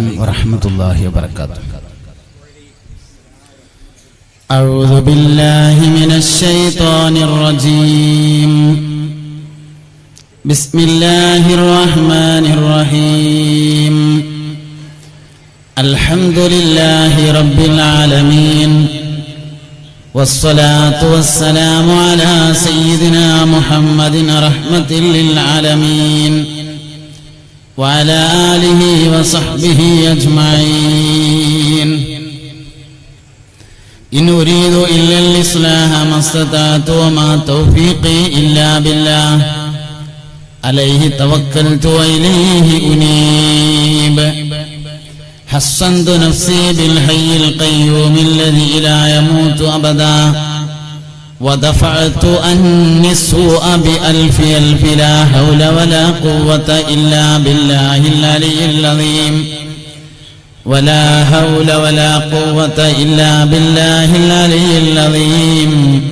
عليكم. ورحمة الله وبركاته. أعوذ بالله من الشيطان الرجيم. بسم الله الرحمن الرحيم. الحمد لله رب العالمين. والصلاة والسلام على سيدنا محمد رحمة للعالمين. وعلى آله وصحبه أجمعين إن أريد إلا الإصلاح ما استطعت وما توفيقي إلا بالله عليه توكلت وإليه أنيب حصنت نفسي بالحي القيوم الذي لا يموت أبدا ودفعت أني السوء بألف ألف لا حول ولا قوة إلا بالله العلي العظيم ولا حول ولا قوة إلا بالله العلي العظيم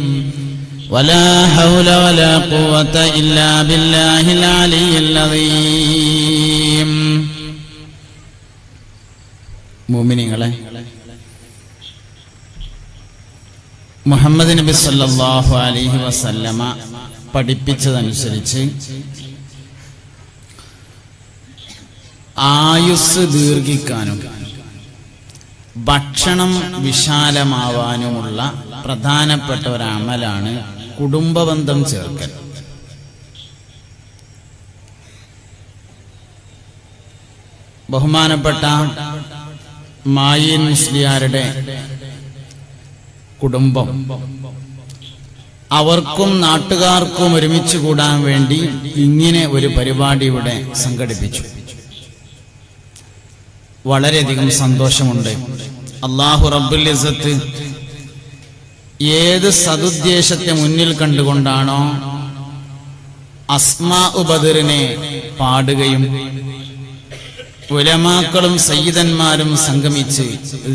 ولا حول ولا قوة إلا بالله العلي العظيم مؤمنين عليه മുഹമ്മദ് നബി സല്ലാഹു അലഹി വസല്ലമ പഠിപ്പിച്ചതനുസരിച്ച് ആയുസ് ദീർഘിക്കാനും ഭക്ഷണം വിശാലമാവാനുമുള്ള പ്രധാനപ്പെട്ട ഒരു അമലാണ് കുടുംബബന്ധം ചേർക്കൽ. ബഹുമാനപ്പെട്ട മായിൻ മുസ്ലിയാരുടെ കുടുംബം. അവർക്കും നാട്ടുകാർക്കും ഒരുമിച്ച് കൂടാൻ വേണ്ടി ഇങ്ങനെ ഒരു പരിപാടി ഇവിടെ സംഘടിപ്പിച്ചു. വളരെയധികം സന്തോഷമുണ്ട്. അള്ളാഹു റബ്ബുൽ ഇസത്ത് ഏത് സതുദ്ദേശത്തെ മുന്നിൽ കണ്ടുകൊണ്ടാണോ അസ്മാ ഉബദറിനെ പാടുകയും ഉലമാക്കളും സയ്യിദന്മാരും സംഗമിച്ച്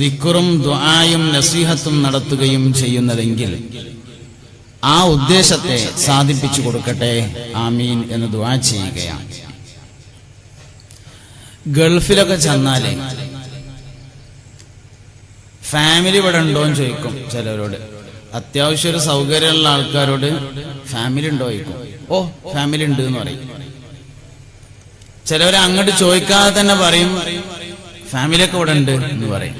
ദിക്കുറും ദ്വായും നസീഹത്തും നടത്തുകയും ചെയ്യുന്നതെങ്കിൽ ആ ഉദ്ദേശത്തെ സാധിപ്പിച്ചു കൊടുക്കട്ടെ. ആമീൻ എന്ന് ദ്വാ ചെയ്യുകയാണ്. ഗൾഫിലൊക്കെ ചെന്നാലേ ഫാമിലി ഇവിടെ ഉണ്ടോന്ന് ചോദിക്കും ചിലരോട്. അത്യാവശ്യം ഒരു സൗകര്യമുള്ള ആൾക്കാരോട് ഫാമിലി ഉണ്ടോ ചോദിക്കും. ഓ ഫാമിലി ഉണ്ട് എന്ന് പറയും. ചിലവരെ അങ്ങോട്ട് ചോദിക്കാതെ തന്നെ പറയും ഫാമിലിയൊക്കെ ഇവിടെ ഉണ്ട് എന്ന് പറയും.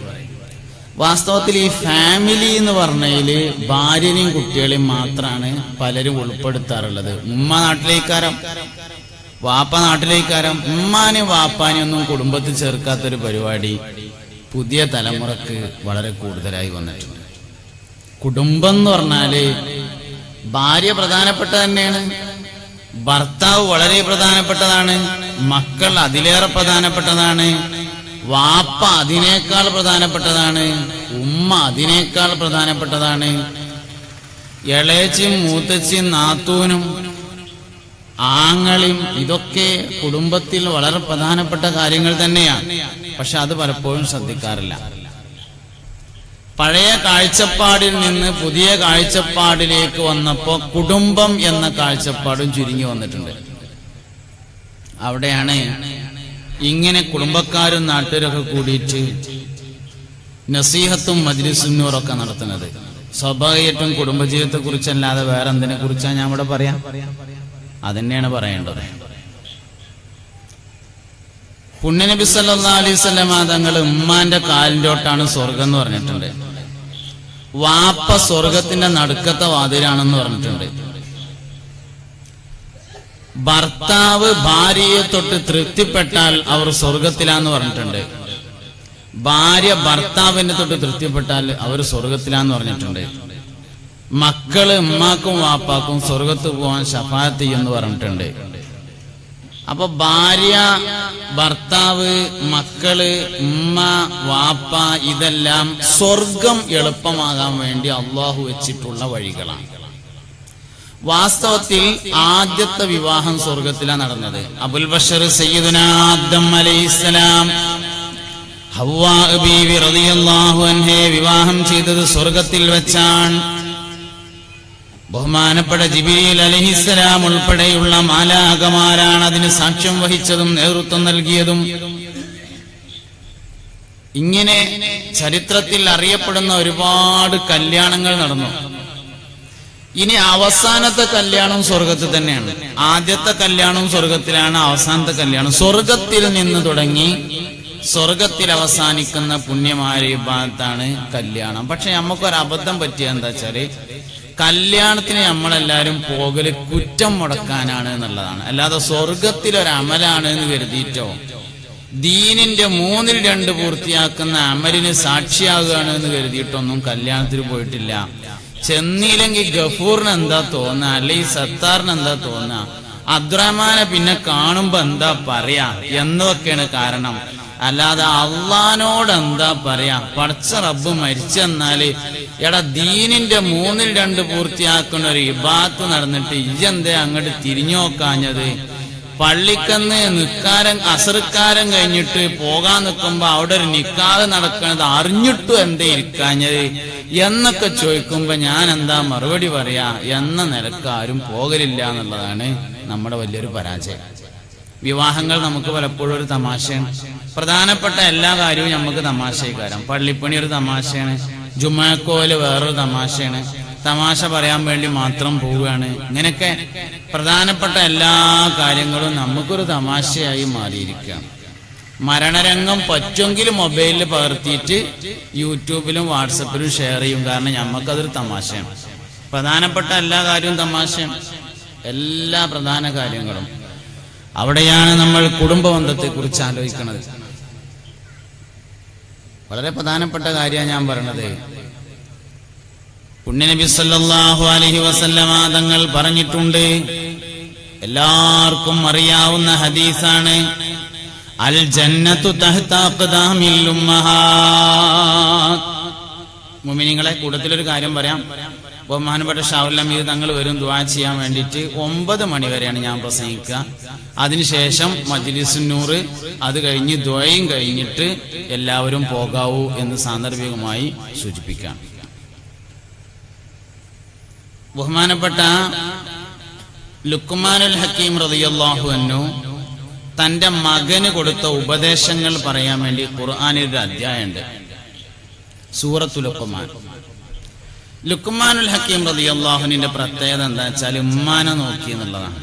വാസ്തവത്തിൽ ഈ ഫാമിലി എന്ന് പറഞ്ഞതിൽ ഭാര്യനെയും കുട്ടികളെയും മാത്രമാണ് പലരും ഉൾപ്പെടുത്താറുള്ളത്. ഉമ്മ നാട്ടിലേക്കാരം വാപ്പ നാട്ടിലേക്കാരം. ഉമ്മാനെയും വാപ്പാനെയും ഒന്നും കുടുംബത്തിൽ ചേർക്കാത്തൊരു പരിപാടി പുതിയ തലമുറയ്ക്ക് വളരെ കൂടുതലായി വന്നിട്ടുണ്ട്. കുടുംബം എന്ന് പറഞ്ഞാൽ ഭാര്യ പ്രധാനപ്പെട്ട തന്നെയാണ് ഭർത്താവ് വളരെ പ്രധാനപ്പെട്ടതാണ്. മക്കൾ അതിലേറെ പ്രധാനപ്പെട്ടതാണ്. വാപ്പ അതിനേക്കാൾ പ്രധാനപ്പെട്ടതാണ്. ഉമ്മ അതിനേക്കാൾ പ്രധാനപ്പെട്ടതാണ്. ഇളയച്ചും മൂത്തച്ചും നാത്തൂനും ആങ്ങളും ഇതൊക്കെ കുടുംബത്തിൽ വളരെ പ്രധാനപ്പെട്ട കാര്യങ്ങൾ തന്നെയാണ്. പക്ഷെ അത് പലപ്പോഴും ശ്രദ്ധിക്കാറില്ല. പഴയ കാഴ്ചപ്പാടിൽ നിന്ന് പുതിയ കാഴ്ചപ്പാടിലേക്ക് വന്നപ്പോ കുടുംബം എന്ന കാഴ്ചപ്പാടും ചുരുങ്ങി വന്നിട്ടുണ്ട്. അവിടെയാണ് ഇങ്ങനെ കുടുംബക്കാരും നാട്ടുകാരൊക്കെ കൂടിയിട്ട് നസീഹത്തും മജ്ലിസുന്നൂറൊക്കെ നടത്തുന്നത്. സ്വാഭാവികമായിട്ടും കുടുംബജീവിതത്തെ കുറിച്ചല്ലാതെ വേറെ എന്തിനെ കുറിച്ചാണ് ഞാൻ ഇവിടെ പറയാം? അതന്നെയാണ് പറയേണ്ടത്. പുണ്യനബി അലൈഹി വസല്ലം തങ്ങൾ ഉമ്മാന്റെ കാലിന്റോട്ടാണ് സ്വർഗം എന്ന് പറഞ്ഞിട്ടുണ്ട്. വാപ്പ സ്വർഗത്തിന്റെ നടുക്കത്തെ വാതിലാണെന്ന് പറഞ്ഞിട്ടുണ്ട്. ഭർത്താവ് ഭാര്യയെ തൊട്ട് തൃപ്തിപ്പെട്ടാൽ അവർ സ്വർഗത്തിലാന്ന് പറഞ്ഞിട്ടുണ്ട്. ഭാര്യ ഭർത്താവിനെ തൊട്ട് തൃപ്തിപ്പെട്ടാൽ അവർ സ്വർഗത്തിലാന്ന് പറഞ്ഞിട്ടുണ്ട്. മക്കൾ ഉമ്മാക്കും വാപ്പാക്കും സ്വർഗത്ത് പോകാൻ ഷഫാത്ത് എന്ന് പറഞ്ഞിട്ടുണ്ട്. അപ്പൊ ഭാര്യ ഭർത്താവ് മക്കൾ ഉമ്മ വാപ്പ ഇതെല്ലാം സ്വർഗം എളുപ്പമാകാൻ വേണ്ടി അള്ളാഹു വെച്ചിട്ടുള്ള വഴികളാണ്. വാസ്തവത്തിൽ ആദ്യത്തെ വിവാഹം സ്വർഗത്തിലാണ് നടന്നത്. അബുൽ ബഷർ സയ്യിദുന ആദം അലൈഹിസ്സലാം റളിയല്ലാഹു വിവാഹം ചെയ്തത് സ്വർഗത്തിൽ വെച്ചാണ്. ബഹുമാനപ്പെട്ട ജിബിരിൽ അലഹിസ്സലാം ഉൾപ്പെടെയുള്ള മാലാകമാരാണ് അതിന് സാക്ഷ്യം വഹിച്ചതും നേതൃത്വം നൽകിയതും. ഇങ്ങനെ ചരിത്രത്തിൽ അറിയപ്പെടുന്ന ഒരുപാട് കല്യാണങ്ങൾ നടന്നു. ഇനി അവസാനത്തെ കല്യാണം സ്വർഗത്തിൽ തന്നെയാണ്. ആദ്യത്തെ കല്യാണം സ്വർഗത്തിലാണ് അവസാനത്തെ കല്യാണം സ്വർഗത്തിൽ നിന്ന് തുടങ്ങി സ്വർഗത്തിൽ അവസാനിക്കുന്ന പുണ്യമായ വിഭാഗത്താണ് കല്യാണം. പക്ഷെ നമുക്കൊരു അബദ്ധം പറ്റിയ എന്താ വെച്ചാൽ കല്യാണത്തിന് നമ്മളെല്ലാരും പോകൽ കുറ്റം മുടക്കാനാണ് എന്നുള്ളതാണ്. അല്ലാതെ സ്വർഗത്തിൽ ഒരു അമലാണ് എന്ന് കരുതിയിട്ടോ ദീനിന്റെ മൂന്നിൽ രണ്ട് പൂർത്തിയാക്കുന്ന അമലിന് സാക്ഷിയാകുകയാണ് എന്ന് കരുതിയിട്ടൊന്നും കല്യാണത്തിന് പോയിട്ടില്ല. ചെന്നില്ലെങ്കിൽ ഗഫൂറിന് എന്താ തോന്നുക അല്ലെങ്കിൽ സത്താറിന് എന്താ തോന്നുക അബ്ദുറഹ്മാനെ പിന്നെ കാണുമ്പോ എന്താ പറയാ? എന്നൊക്കെയാണ് കാരണം? അല്ലാതെ അള്ളഹാനോട് എന്താ പറയാ? പടച്ച റബ്ബ് മരിച്ചെന്നാൽ എടാ ദീനിന്റെ മൂന്നിൽ രണ്ട് പൂർത്തിയാക്കുന്ന ഒരു ഇബാത്ത് നടന്നിട്ട് ഇജെന്തേ അങ്ങോട്ട് തിരിഞ്ഞു നോക്കാഞ്ഞത് പള്ളിക്കന്ന് നിക്കാരം അസറുക്കാരം കഴിഞ്ഞിട്ട് പോകാൻ നിൽക്കുമ്പോ അവിടെ ഒരു നിക്കാതെ നടക്കണത് അറിഞ്ഞിട്ടും എന്തേ ഇരിക്കാഞ്ഞത്? എന്നൊക്കെ ചോദിക്കുമ്പോ ഞാൻ എന്താ മറുപടി പറയാ? എന്ന നിലയ്ക്ക് ആരും പോകലില്ല എന്നുള്ളതാണ് നമ്മുടെ വലിയൊരു പരാജയം. വിവാഹങ്ങൾ നമുക്ക് പലപ്പോഴും ഒരു തമാശയാണ്. പ്രധാനപ്പെട്ട എല്ലാ കാര്യവും നമുക്ക് തമാശക്കാരം പള്ളിപ്പണി ഒരു തമാശയാണ്. ജുമാക്കോൽ വേറൊരു തമാശയാണ്. തമാശ പറയാൻ വേണ്ടി മാത്രം പോവുകയാണ്. ഇങ്ങനെയൊക്കെ പ്രധാനപ്പെട്ട എല്ലാ കാര്യങ്ങളും നമുക്കൊരു തമാശയായി മാറിയിരിക്കാം. മരണരംഗം പറ്റുമെങ്കിൽ മൊബൈലിൽ പകർത്തിയിട്ട് യൂട്യൂബിലും വാട്സപ്പിലും ഷെയർ ചെയ്യും. കാരണം നമുക്കതൊരു തമാശയാണ്. പ്രധാനപ്പെട്ട എല്ലാ കാര്യവും തമാശയാണ്. എല്ലാ പ്രധാന കാര്യങ്ങളും. അവിടെയാണ് നമ്മൾ കുടുംബബന്ധത്തെ കുറിച്ച് ആലോചിക്കുന്നത് വളരെ പ്രധാനപ്പെട്ട കാര്യമാണ് ഞാൻ പറയണത്. പുണ്യനബി സല്ലല്ലാഹു അലൈഹി വസല്ലമ തങ്ങൾ പറഞ്ഞിട്ടുണ്ട്. എല്ലാവർക്കും അറിയാവുന്ന ഹദീസാണ് അൽ ജന്നത്തു മുമിനിങ്ങളെ കൂട്ടത്തിലൊരു കാര്യം പറയാം. ബഹുമാനപ്പെട്ട ഷാവുല്ലാം ഇത് തങ്ങൾ വരും ദുആ ചെയ്യാൻ വേണ്ടിയിട്ട് ഒമ്പത് മണി വരെയാണ് ഞാൻ പ്രസംഗിക്കുക. അതിനുശേഷം മജ്ലിസുന്നൂറ് അത് കഴിഞ്ഞ് ദ്വയും കഴിഞ്ഞിട്ട് എല്ലാവരും പോകാവൂ എന്ന് സാന്ദർഭികമായി സൂചിപ്പിക്കാം. ബഹുമാനപ്പെട്ട ലുക്കുമാനുൽ ഹക്കീം റളിയല്ലാഹു അൻഹു തന്റെ മകന് കൊടുത്ത ഉപദേശങ്ങൾ പറയാൻ വേണ്ടി ഖുർആാനിൽ ഒരു അധ്യായമുണ്ട്. സൂറത്തു ലുക്കുമാൻ ലുക്കുമാനുൽ ഹക്കീം റളിയല്ലാഹുവിന്റെ പ്രത്യേകത എന്താ വെച്ചാൽ ഉമ്മാനെ നോക്കി എന്നുള്ളതാണ്.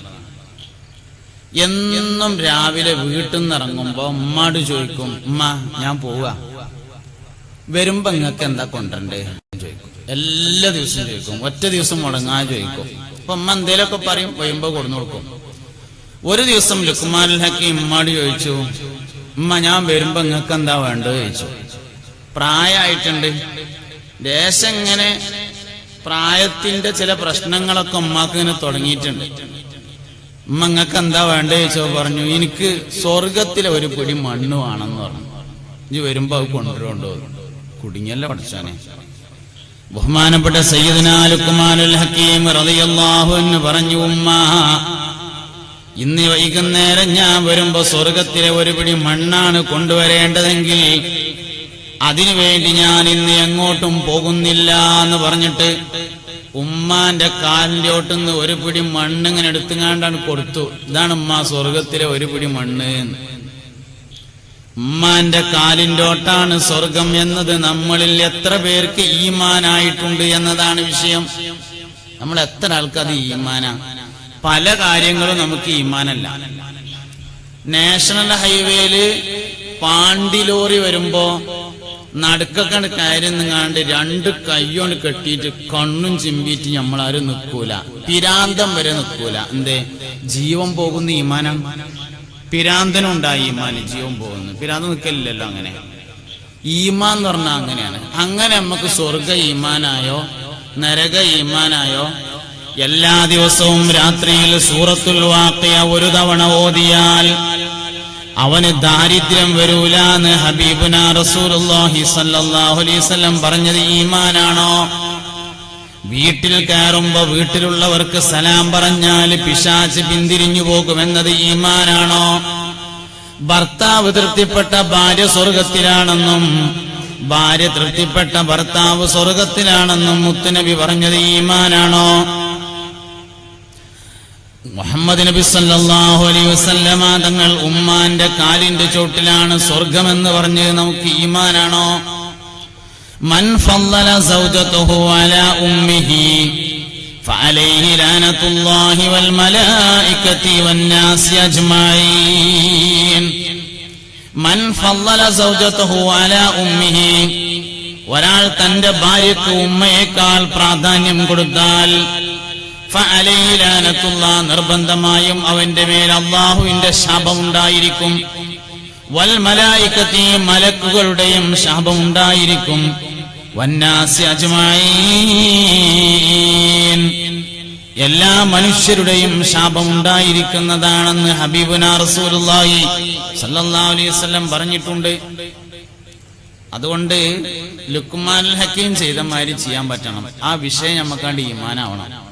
എന്നും രാവിലെ വീട്ടിൽ നിന്ന് ഇറങ്ങുമ്പോ ഉമ്മാട് ചോദിക്കും ഉമ്മ ഞാൻ പോവുക. വരുമ്പോ നിങ്ങൾക്ക് എന്താ കൊണ്ടുണ്ട് ചോദിക്കും. എല്ലാ ദിവസവും ചോദിക്കും. ഒറ്റ ദിവസം മുടങ്ങാൻ ചോദിക്കും. അപ്പൊ അമ്മ എന്തേലൊക്കെ പറയും വയ്യുമ്പോ കൊടുന്നു കൊടുക്കും. ഒരു ദിവസം ലുക്മാൻ ഹക്കീം ഉമ്മാടി ചോദിച്ചു ഉമ്മ ഞാൻ വരുമ്പോ നിങ്ങൾക്ക് എന്താ വേണ്ടത്? ചോദിച്ചു. പ്രായമായിട്ടുണ്ട്. ദേശം ഇങ്ങനെ പ്രായത്തിന്റെ ചില പ്രശ്നങ്ങളൊക്കെ ഉമ്മാക്ക് ഇങ്ങനെ തുടങ്ങിയിട്ടുണ്ട്. ഉമ്മ നിങ്ങൾക്ക് എന്താ വേണ്ടത്? ചോദിച്ചോ പറഞ്ഞു എനിക്ക് സ്വർഗത്തിലെ ഒരു പിടി മണ്ണ് വേണമെന്ന് പറഞ്ഞു. ഇനി വരുമ്പോ അത് കൊണ്ടുവരുണ്ടോ കുടുങ്ങിയല്ല പഠിച്ചാനെ ബഹുമാനപ്പെട്ട സയ്യിദ്നാലുക്കുമാനുൽ ഹക്കീം റളിയല്ലാഹു എന്ന് പറഞ്ഞു ഉമ്മ ഇന്ന് വൈകുന്നേരം ഞാൻ വരുമ്പോ സ്വർഗത്തിലെ ഒരു പിടി മണ്ണാണ് കൊണ്ടുവരേണ്ടതെങ്കിൽ അതിനുവേണ്ടി ഞാൻ ഇന്ന് എങ്ങോട്ടും പോകുന്നില്ല എന്ന് പറഞ്ഞിട്ട് ഉമ്മാന്റെ കാലിലോട്ട് ഒരു പിടി മണ്ണ് ഇങ്ങനെ എടുത്തുങ്ങാണ്ടാണ് കൊടുത്തു ഇതാണ് ഉമ്മ സ്വർഗത്തിലെ ഒരു പിടി മണ്ണ്. ഉമ്മാന്റെ കാലിന്റെ ഓട്ടാണ് സ്വർഗം എന്നത്. നമ്മളിൽ എത്ര പേർക്ക് ഈമാനായിട്ടുണ്ട് എന്നതാണ് വിഷയം. നമ്മൾ എത്ര ആൾക്കത് ഈമാനാ? പല കാര്യങ്ങളും നമുക്ക് ഈമാനല്ല. നാഷണൽ ഹൈവേയിൽ പാണ്ടി ലോറി വരുമ്പോ നടുക്കക്കണ് നിങ്ങാണ്ട് രണ്ട് കയ്യോണ്ട് കെട്ടിയിട്ട് കണ്ണും ചിമ്പിയിട്ട് നമ്മളാരും നിൽക്കൂല പിരാന്തം വരെ നിൽക്കൂല എന്തേ? ജീവൻ പോകുന്ന ഈമാനാണ് പിരാന്തനുണ്ടായി ഈമാന് ജീവൻ പോകുന്നു. പിരാന്തം നിൽക്കലില്ലല്ലോ അങ്ങനെ. ഈമാൻ എന്ന് പറഞ്ഞാൽ അങ്ങനെയാണ്. അങ്ങനെ നമുക്ക് സ്വർഗ ഈമാനായോ നരക ഈമാനായോ എല്ലാ ദിവസവും രാത്രിയിൽ സൂറത്തുൽ വാക്കിയ ഒരു തവണ ഓതിയാൽ അവന് ദാരിദ്ര്യം വരൂല എന്ന് ഹബീബുന റസൂലുള്ളാഹി സല്ലല്ലാഹു അലൈഹി വസല്ലം പറഞ്ഞത് ഈമാനാണോ? വീട്ടിൽ കയറുമ്പോ വീട്ടിലുള്ളവർക്ക് സലാം പറഞ്ഞാൽ പിശാച്ച് പിന്തിരിഞ്ഞു പോകുമെന്നത് ഈമാനാണോ? ഭർത്താവ് തൃപ്തിപ്പെട്ട ഭാര്യ സ്വർഗത്തിലാണെന്നും ഭാര്യ തൃപ്തിപ്പെട്ട ഭർത്താവ് സ്വർഗത്തിലാണെന്നും മുത്തുനബി പറഞ്ഞത് ഈമാനാണോ? മുഹമ്മദ് നബി സല്ലാഹു അലൈഹി വസല്ലമ തങ്ങൾ ഉമ്മാന്റെ കാലിന്റെ ചോട്ടിലാണ് സ്വർഗമെന്ന് പറഞ്ഞത് നമുക്ക് ഈമാനാണോ? من فضل زوجته على أمه فعليه لعنة الله والملائكة والناس أجمعين من فضل زوجته على أمه ഒരാൾ തന്റെ ഭാര്യക്ക് ഉമ്മയേക്കാൾ പ്രാധാന്യം കൊടുത്താൽ ഫലയിലാനത്തുള്ള നിർബന്ധമായും അവന്റെ മേൽ അള്ളാഹുവിന്റെ ശാപമുണ്ടായിരിക്കും വൽ മലായിക്കത്തെയും മലക്കുകളുടെയും ശാപമുണ്ടായിരിക്കും എല്ലാ മനുഷ്യരുടെയും ശാപമുണ്ടായിരിക്കുന്നതാണെന്ന് ഹബീബുന റസൂലുള്ളാഹി സല്ലല്ലാഹു അലൈഹി വസല്ലം പറഞ്ഞിട്ടുണ്ട്. അതുകൊണ്ട് ലുക്മാൻ ഹക്കീം ചെയ്ത മാതിരി ചെയ്യാൻ പറ്റണം. ആ വിഷയം നമുക്കാണ്ട് ഈമാനാവണം.